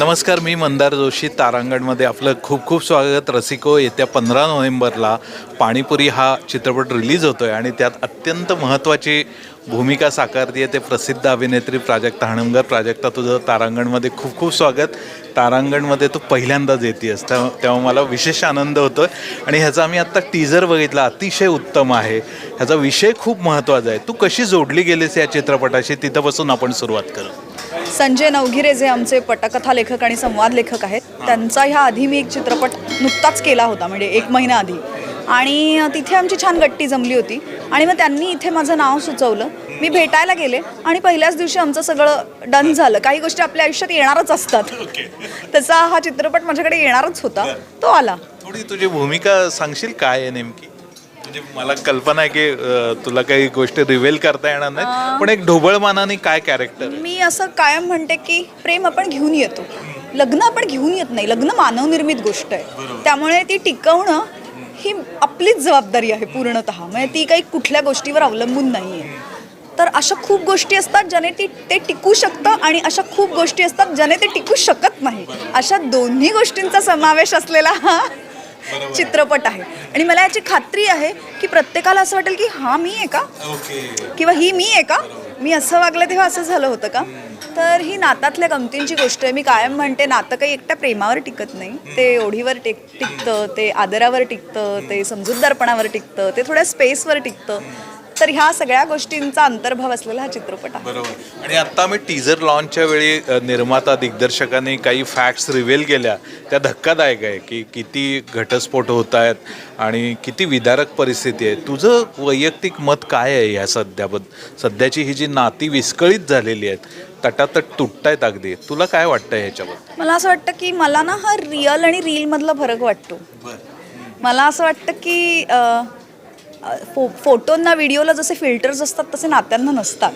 नमस्कार मी मंदार जोशी तारांगणमध्ये आपलं खूप खूप स्वागत. रसिको येत्या पंधरा नोव्हेंबरला पाणीपुरी हा चित्रपट रिलीज होतो आहे आणि त्यात अत्यंत महत्त्वाची भूमिका साकारते आहे ते प्रसिद्ध अभिनेत्री प्राजक्ता हणमगर प्राजक्ता तुझं तारांगणमध्ये खूप खूप स्वागत. तारांगणमध्ये तू पहिल्यांदाच येतेस तेव्हा तेव्हा मला विशेष आनंद होतो आणि ह्याचा आम्ही आत्ता टीजर बघितला अतिशय उत्तम आहे. ह्याचा विषय खूप महत्त्वाचा आहे. तू कशी जोडली गेलीस या चित्रपटाशी? तिथंपासून आपण सुरुवात करू. संजय नवघिरे जे आमचे पटकथा लेखक आणि संवाद लेखक आहेत त्यांचा ह्या आधी मी एक चित्रपट नुकताच केला होता म्हणजे एक महिना आधी. आणि तिथे आमची छान गट्टी जमली होती. आणि मग त्यांनी इथे माझं नाव सुचवलं. मी भेटायला गेले आणि पहिल्याच दिवशी आमचं सगळं डन झालं. काही गोष्टी आपल्या आयुष्यात येणारच असतात. तसा हा चित्रपट माझ्याकडे येणारच होता. तो आला. थोडी तुझी भूमिका सांगशील काय आहे नेमकी? म्हणजे मला कल्पना आहे की अं, तुला काही गोष्टी रिव्हील करता येणार नाही पण एक ढोबळ मानाने काय कॅरेक्टर मी असं कायम म्हणते की प्रेम आपण घेऊन येतो. लग्न आपण घेऊन येत नाही. लग्न मानवनिर्मित गोष्ट आहे. त्यामुळे ती टिकवणं ही आपलीच जबाबदारी आहे पूर्णतः. म्हणजे ती काही कुठल्या गोष्टीवर अवलंबून नाही आहे तर अशा खूप गोष्टी असतात ज्याने ती ते टिकू शकतं आणि अशा खूप गोष्टी असतात ज्याने ते टिकू शकत नाही. अशा दोन्ही गोष्टींचा समावेश असलेला हा चित्रपट आहे. आणि मला याची खात्री आहे की प्रत्येकाला असं वाटेल की हा मी आहे का? किंवा ही मी आहे का? मी असं वागलं तेव्हा असं झालं होतं का? तर ही नातातल्या गमतींची गोष्ट आहे. मी कायम म्हणते नातं काही एकट्या प्रेमावर टिकत नाही. ते ओढीवर टिक टिकतं ते आदरावर टिकतं ते समजूतदारपणावर टिकतं ते थोड्या स्पेसवर टिकतं. तर ह्या सगळ्या गोष्टींचा अंतर्भाव असलेला हा चित्रपट आहे. बरोबर. आणि आता आम्ही टीजर लॉन्चच्या वेळी अ, निर्माता दिग्दर्शकांनी काही फॅक्ट्स रिव्हील केल्या. त्या धक्कादायक आहे की किती घटस्फोट होत आहेत आणि किती विदारक परिस्थिती आहे. तुझं वैयक्तिक मत काय आहे ह्या सध्याबद्दल सध्याची ही जी नाती विस्कळीत झालेली आहेत तटातट तुटतायत अगदी. तुला काय वाटतं ह्याच्याबद्दल? मला असं वाटतं की मला ना हा रिअल आणि रीलमधला फरक वाटतो. मला असं वाटतं की अ, फो फोटोंना व्हिडिओला जसे फिल्टर्स असतात तसे नात्यांना नसतात.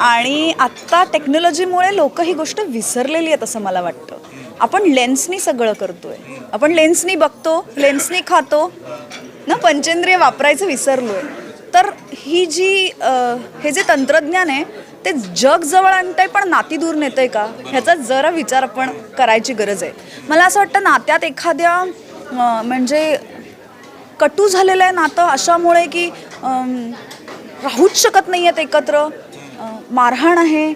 आणि आत्ता टेक्नॉलॉजीमुळे लोक ही गोष्ट विसरलेली आहेत असं मला वाटतं. आपण लेन्सनी सगळं करतोय. आपण लेन्सनी बघतो लेन्सनी खातो. ना पंचेंद्रिय वापरायचं विसरलोय. तर ही जी हे जे तंत्रज्ञान आहे ते जग जवळ आणतंय पण नाती दूर नेतंय का? ह्याचा जरा विचार आपण करायची गरज आहे. मला असं वाटतं नात्यात एखाद्या म्हणजे कटू झालेलं आहे नातं अशामुळे की राहूच शकत नाही आहेत एकत्र. मारहाण आहे.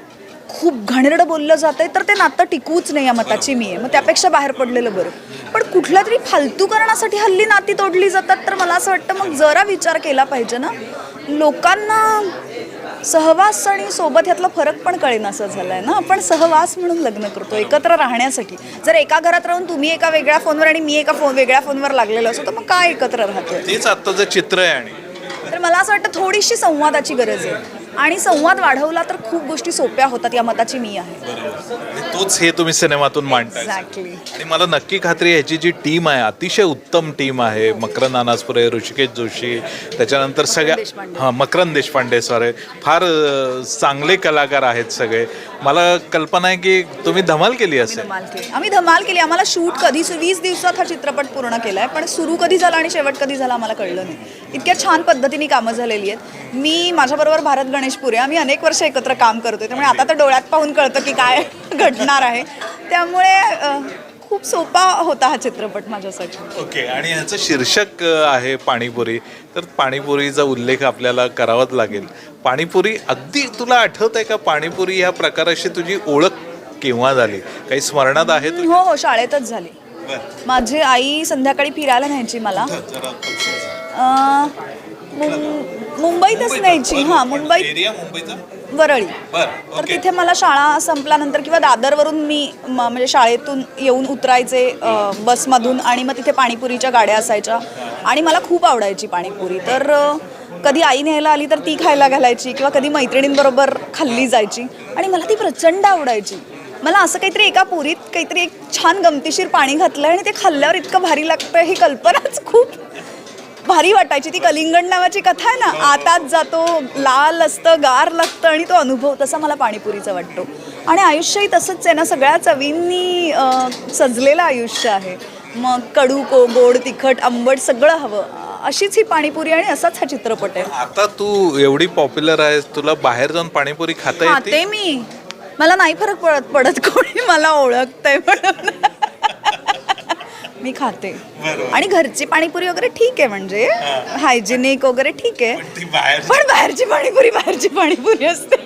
खूप घाणेरडं बोललं जात आहे तर ते नातं टिकवूच नाही या मताची मी आहे. मग त्यापेक्षा बाहेर पडलेलं बरं. पण कुठल्या तरी फालतूकरणासाठी हल्ली नाती तोडली जातात तर मला असं वाटतं मग जरा विचार केला पाहिजे ना. लोकांना सहवास आणि सोबत ह्यातला फरक पण कळेन असं झालं आहे ना. आपण सहवास म्हणून लग्न करतो एकत्र राहण्यासाठी. जर एका घरात राहून तुम्ही एका वेगळ्या फोनवर आणि मी एका फोन वेगळ्या फोनवर लागलेलो असतो तर मग काय एकत्र राहतोय? तेच आत्ताचं चित्र आहे आणि. तर मला असं वाटतं थोडीशी संवादाची गरज आहे. आणि संवाद वाढवला तर खूप गोष्टी सोप्या होतात या मताची मी आहे. तोच हे तुम्ही सिनेमातून मांडताय. एक्झॅक्टली आणि मला नक्की खात्री आहे ह्याची जी टीम आहे अतिशय उत्तम टीम आहे मकरंद अनासपुरे ऋषिकेश जोशी त्याच्यानंतर सगळ्या देशपांडे. हां मकरंद देशपांडे सॉरी फार अ, चांगले कलाकार आहेत सगळे. मला कल्पना आहे की तुम्ही धमाल केली असेल. धमाल केली. आम्ही धमाल केली. आम्हाला शूट कधी सु- वीस दिवसात हा चित्रपट पूर्ण केला आहे पण सुरू कधी झाला आणि शेवट कधी झाला आम्हाला कळलं नाही. इतक्या छान पद्धतीने कामं झालेली आहेत. मी माझ्याबरोबर भारत गणेशपुरे आम्ही अनेक वर्ष एकत्र काम करतोय त्यामुळे आता तर डोळ्यात पाहून कळतं की काय घडणार आहे. त्यामुळे खूप सोपा होता हा चित्रपट माझ्यासाठी. ओके आणि ह्याचं शीर्षक आहे पाणीपुरी. तर पाणीपुरीचा उल्लेख आपल्याला करावाच लागेल. पाणीपुरी अगदी तुला आठवत आहे का पाणीपुरी ह्या प्रकाराशी तुझी ओळख केव्हा झाली? काही स्मरणात आहे हो हो शाळेतच झाली. माझी आई संध्याकाळी फिरायला न्यायची मला. मुंबईतच न्यायची. हां मुंबईत वरळी. बर तर तिथे मला शाळा संपल्यानंतर किंवा दादरवरून मी म- म्हणजे शाळेतून येऊन उतरायचे अ, बसमधून आणि मग तिथे पाणीपुरीच्या गाड्या असायच्या. आणि मला खूप आवडायची पाणीपुरी. तर अ, कधी आई न्यायला आली तर ती खायला घालायची किंवा कधी मैत्रिणींबरोबर खाल्ली जायची. आणि मला ती प्रचंड आवडायची. मला असं काहीतरी एका पुरीत काहीतरी एक छान गमतीशीर पाणी घातलं आणि ते खाल्ल्यावर इतकं भारी लागतं ही कल्पनाच खूप भारी वाटायची. ती कलिंगड नावाची कथा आहे ना आतात जातो लाल असतं गार लागतं आणि तो अनुभव तसा मला पाणीपुरीचा वाटतो. आणि आयुष्यही तसंच आहे ना सगळ्या चवींनी सजलेलं आयुष्य आहे. मग कडू को गोड तिखट आंबट सगळं हवं. अशीच ही पाणीपुरी आणि असाच हा चित्रपट आहे. आता तू एवढी पॉप्युलर आहेस तुला बाहेर जाऊन पाणीपुरी खाता येते? खाते मी. मला नाही फरक पडत पडत कोणी मला ओळखतंय म्हणून. मी खाते. आणि घरची पाणीपुरी वगैरे ठीक आहे म्हणजे. हायजेनिक वगैरे ठीक आहे. ती बाहेर पण बाहेरची पाणीपुरी बाहेरची पाणीपुरी असते.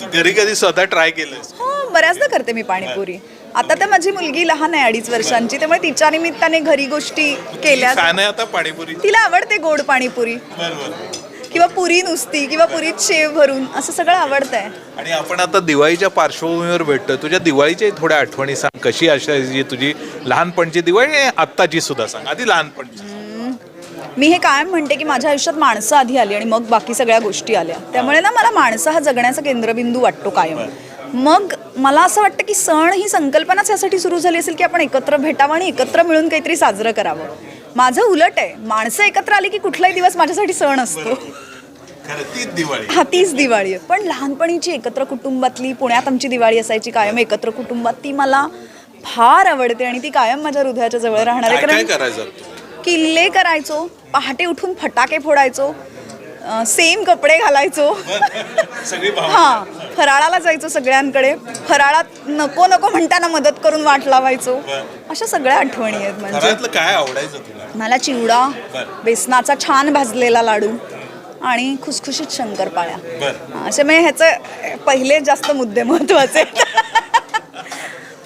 तू घरी कधी स्वतः ट्राय केलंस? हो बऱ्याचदा करते मी पाणीपुरी. आता तर माझी मुलगी लहान आहे अडीच वर्षांची त्यामुळे तिच्या निमित्ताने घरी गोष्टी केल्या फॅन आहे आता पाणीपुरी. तिला आवडते गोड पाणीपुरी. बरोबर. किंवा पुरी नुसती किंवा पुरीत शेव भरून असं सगळं आवडतंय. आणि आपण आता दिवाळीच्या पार्श्वभूमीवर भेटतोय. तुझ्या दिवाळीच्या थोड्या आठवणी सांग. कशी असायची तुझी लहानपणची दिवाळी आणि आत्ताची सुद्धा सांग. आधी लहानपणची मी हे कायम म्हणते की माझ्या आयुष्यात माणसं आधी आली आणि मग बाकी सगळ्या गोष्टी आल्या. त्यामुळे ना मला माणसं हा जगण्याचा केंद्रबिंदू वाटतो कायम. मग मला असं वाटतं की सण ही संकल्पनाच यासाठी सुरू झाली असेल की आपण एकत्र भेटावं आणि एकत्र मिळून काहीतरी साजरं करावं. माझं उलट आहे. माणसं एकत्र आली की कुठलाही दिवस माझ्यासाठी सण असतो. खरं तीच दिवाळी. हा तीच दिवाळी. आहे पण लहानपणीची एकत्र कुटुंबातली पुण्यात आमची दिवाळी असायची कायम एकत्र कुटुंबात ती मला फार आवडते आणि ती कायम माझ्या हृदयाच्या जवळ राहणार. आहे काय काय कारण करायचं? किल्ले करायचो पहाटे उठून फटाके फोडायचो सेम कपडे घालायचो. सगळी हा फराळाला जायचो सगळ्यांकडे. फराळात नको नको म्हणताना मदत करून वाट लावायचो. अशा सगळ्या आठवणी आहेत म्हणजे घरातलं काय आवडायचं तुला? मला चिवडा बेसनाचा छान भाजलेला लाडू. आणि खुसखुशीत शंकरपाळ्या. बर. असे म्हणजे ह्याचे पहिले जास्त मुद्दे महत्त्वाचे आहेत.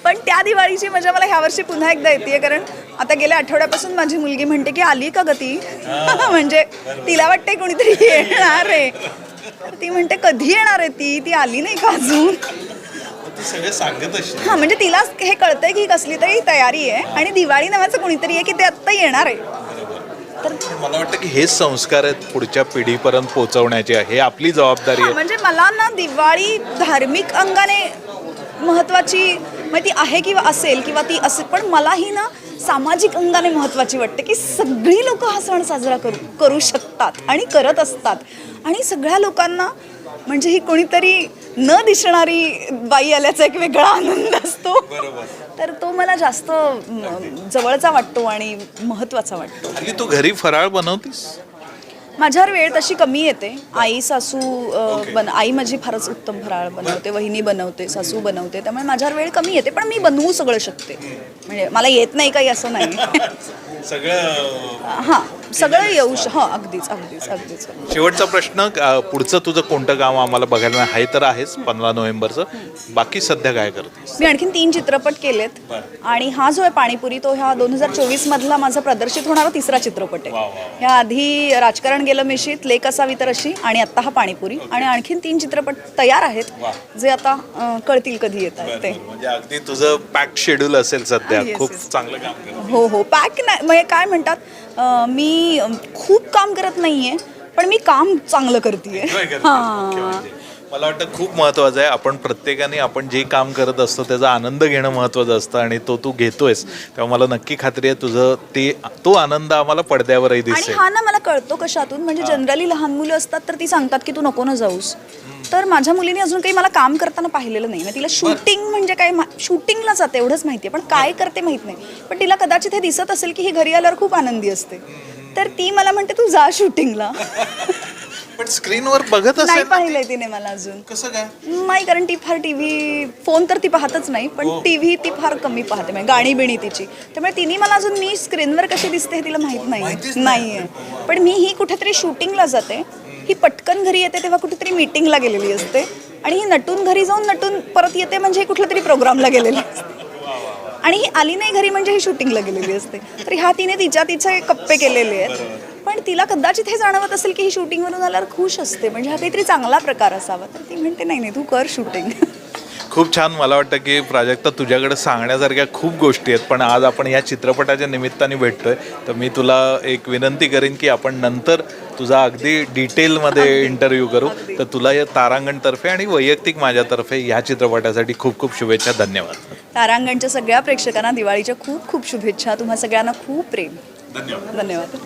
पण त्या दिवाळीची मजा मला ह्या वर्षी पुन्हा एकदा येते कारण आता गेल्या आठवड्यापासून माझी मुलगी म्हणते की आली का ग ती? म्हणजे तिला वाटते कोणीतरी येणार आहे. ती म्हणते कधी येणार आहे ती? ती आली नाही का अजून? हा म्हणजे तिला हे कळतंय की कसली तरी तयारी आहे आणि दिवाळी नावाचं कोणीतरी आहे की ते आत्ता येणार आहे. तर मला वाटतं की हेच संस्कार आहेत पुढच्या पिढीपर्यंत पोहोचवण्याचे हे आपली जबाबदारी हा, आहे. म्हणजे मला ना दिवाळी धार्मिक अंगाने महत्वाची म्हणजे ती आहे किंवा असेल किंवा ती असेल पण मलाही ना सामाजिक अंगाने महत्वाची वाटते की सगळी लोक हा सण साजरा करू करू शकतात आणि करत असतात. आणि सगळ्या लोकांना म्हणजे ही कोणीतरी न दिसणारी बाई आल्याचा एक वेगळा आनंद असतो. तर तो मला जास्त जवळचा वाटतो आणि महत्त्वाचा वाटतो. हल्ली तू घरी फराळ बनवतीस? माझ्यावर वेळ तशी कमी येते. आई सासू बन आई माझी फारच उत्तम फराळ बनवते वहिनी बनवते सासू बनवते त्यामुळे माझ्यावर वेळ कमी येते पण मी बनवू सगळं शकते. म्हणजे मला येत नाही काही असं नाही. सगळं हां. सगळं येऊ श हां अगदीच अगदीच अगदीच. शेवटचा प्रश्न अ, पुढचं तुझं कोणतं काम आम्हाला बघायला? आहे तर आहेच पंधरा नोव्हेंबरचं. बाकी सध्या काय करतेस? मी आणखीन तीन चित्रपट केलेत. आणि हा जो आहे पाणीपुरी तो ह्या दोन हजार चोवीस मधला माझा प्रदर्शित होणारा तिसरा चित्रपट आहे. ह्या आधी राजकारण गेलं मिशीत लेक असावी तर अशी आणि आत्ता हा पाणीपुरी. आणि आणखीन तीन चित्रपट तयार आहेत जे आता अं, कळतील कधी येत आहेत ते. म्हणजे अगदी तुझं पॅक शेड्यूल असेल सध्या. Yes, खूप yes. चांगलं काम करत हो हो. पॅक नाही म्हणजे काय म्हणतात? मी खूप काम करत नाहीये पण मी काम चांगलं करते हां. मला वाटतं खूप महत्वाचं आहे आपण प्रत्येकाने आपण जे काम करत असतो त्याचा आनंद घेणं महत्वाचं असतं आणि तो तू घेतोयस. तेव्हा मला नक्की खात्री आहे तुझं ते तो आनंद आम्हाला पडद्यावरही आणि दिसेल. हा ना मला कळतो कशातून. म्हणजे जनरली लहान मुलं असतात तर ती सांगतात की तू नको ना जाऊस. तर माझ्या मुलीने अजून काही मला काम करताना पाहिलेलं नाही. म्हणजे तिला शूटिंग म्हणजे काय शूटिंगला जाते एवढंच माहितीये पण काय करते माहीत नाही. पण तिला कदाचित हे दिसत असेल की ही घरी आल्यावर खूप आनंदी असते. तर ती मला म्हणते तू जा शूटिंगला. पण स्क्रीनवर बघत नाही असेल ना पाहिलंय तिने मला अजून. कसं काय? नाही कारण ती फार टीव्ही फोन तर ती पाहतच नाही पण टीव्ही ती फार कमी पाहते म्हणजे गाणी बिणी तिची. त्यामुळे तिने मला अजून मी स्क्रीनवर कशी दिसते हे तिला माहीत माहितीच नाही. नाहीये. पण मी ही कुठेतरी शूटिंगला जाते. ही पटकन घरी येते तेव्हा कुठेतरी मीटिंगला गेलेली असते. आणि ही नटून घरी जाऊन नटून परत येते म्हणजे कुठल्या तरी प्रोग्रामला गेलेली असते. आणि ही आली नाही घरी म्हणजे ही शूटिंगला गेलेली असते. तर ह्या तिने तिच्या तिचे कप्पे केलेले आहेत. पण तिला कदाचित हे जाणवत असेल की ही शूटिंगवरून आल्यावर खुश असते. म्हणजे हा काहीतरी चांगला प्रकार असावा. तर ती म्हणते नाही नाही तू कर शूटिंग. खूप छान मला वाटतं की प्राजक्ता तुझ्याकडे सांगण्यासारख्या खूप गोष्टी आहेत. पण आज आपण या चित्रपटाच्या निमित्ताने भेटतोय. तर मी तुला एक विनंती करेन की आपण नंतर तुझा अगदी डिटेलमध्ये इंटरव्ह्यू करू. तर तुला या तारांगणतर्फे आणि वैयक्तिक माझ्यातर्फे या चित्रपटासाठी खूप खूप शुभेच्छा धन्यवाद. तारांगणच्या सगळ्या प्रेक्षकांना दिवाळीच्या खूप खूप शुभेच्छा. तुम्हा सगळ्यांना खूप प्रेम. धन्यवाद. धन्यवाद.